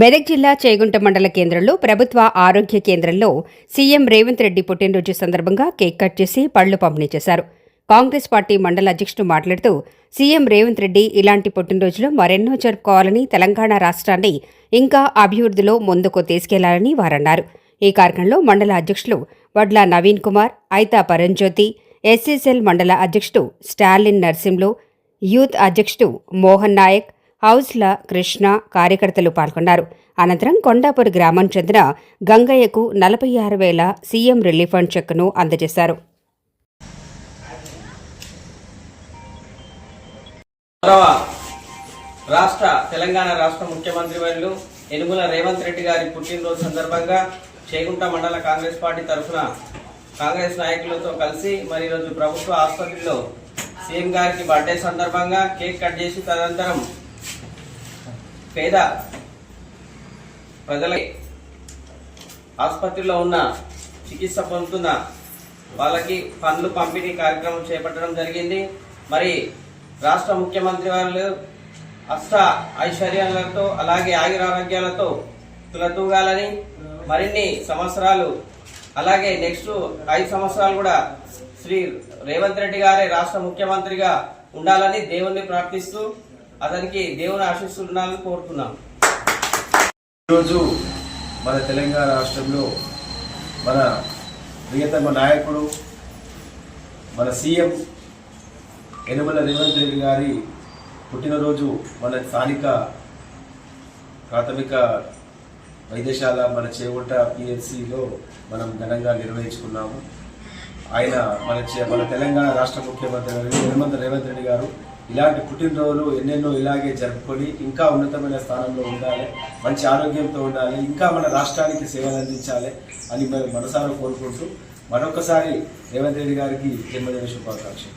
మెదక్ జిల్లా చేగుంట మండల కేంద్రంలో ప్రభుత్వ ఆరోగ్య కేంద్రంలో సీఎం రేవంత్ రెడ్డి పుట్టినరోజు సందర్భంగా కేక్ కట్ చేసి పళ్ళు పంపిణీ చేశారు. కాంగ్రెస్ పార్టీ మండల అధ్యక్షుడు మాట్లాడుతూ సీఎం రేవంత్ రెడ్డి ఇలాంటి పుట్టినరోజులు మరెన్నో జరుపుకోవాలని తెలంగాణ రాష్ట్రాన్ని ఇంకా అభివృద్ధిలో ముందుకు తీసుకెళ్ళాలని వారన్నారు. ఈ కార్యక్రమంలో మండల అధ్యక్షులు వడ్ల నవీన్ కుమార్ ఐతా పరంజ్యోతి ఎస్ఎస్ఎల్ మండల అధ్యక్షుడు స్టాలిన్ నర్సింలు యూత్ అధ్యక్షుడు మోహన్ నాయక్ హౌస్ల కృష్ణ కార్యకర్తలు పాల్గొన్నారు. అనంతరం కొండాపూర్ గ్రామం చెందిన గంగయ్యకు నలభై ఆరు వేల సీఎం రిలీఫ్ ఫండ్ చెక్ను అందజేశారు. రాష్ట్ర తెలంగాణ రాష్ట్ర ముఖ్యమంత్రి వర్యులు ఎనుగుల రేవంత్ రెడ్డి గారి పుట్టినరోజు సందర్భంగా చేగుంట మండల కాంగ్రెస్ పార్టీ తరఫున కాంగ్రెస్ నాయకులతో కలిసి మరి ఈరోజు ప్రభుత్వ ఆసుపత్రిలో సీఎం గారికి బర్త్డే సందర్భంగా కేక్ కట్ చేసి తదనంతరం పేద ప్రజల ఆసుపత్రిలో ఉన్న చికిత్స పొందుతున్న వాళ్ళకి పనులు పంపిణీ కార్యక్రమం చేపట్టడం జరిగింది. మరి రాష్ట్ర ముఖ్యమంత్రి వాళ్ళు అష్ట ఐశ్వర్యాలతో అలాగే ఆయురారోగ్యాలతో తులతూగాలని మరిన్ని సంవత్సరాలు అలాగే నెక్స్ట్ ఐదు సంవత్సరాలు కూడా శ్రీ రేవంత్ రెడ్డి గారే రాష్ట్ర ముఖ్యమంత్రిగా ఉండాలని దేవుణ్ణి ప్రార్థిస్తూ అతనికి దేవుని ఆశీస్సులు ఉండాలని కోరుతున్నాను ఈరోజు మన తెలంగాణ రాష్ట్రంలో మన ప్రియతమ నాయకుడు మన సీఎం యనమల రేవంత్ రెడ్డి గారి పుట్టినరోజు మన స్థానిక ప్రాథమిక వైద్యశాల మన చేగుంట పిహెచ్సిలో మనం ఘనంగా నిర్వహించుకున్నాము. ఆయన మన చే- మన తెలంగాణ రాష్ట్ర ముఖ్యమంత్రి గారు రేవంత్ రెడ్డి గారు ఇలాంటి పుట్టినరోజులు ఎన్నెన్నో ఇలాగే జరుపుకొని ఇంకా ఉన్నతమైన స్థానంలో ఉండాలి మంచి ఆరోగ్యంతో ఉండాలి ఇంకా మన రాష్ట్రానికి సేవలు అందించాలి అని మేము మనసారా కోరుకుంటూ మరొకసారి రేవంత్ రెడ్డి గారికి జన్మదిన శుభాకాంక్షలు.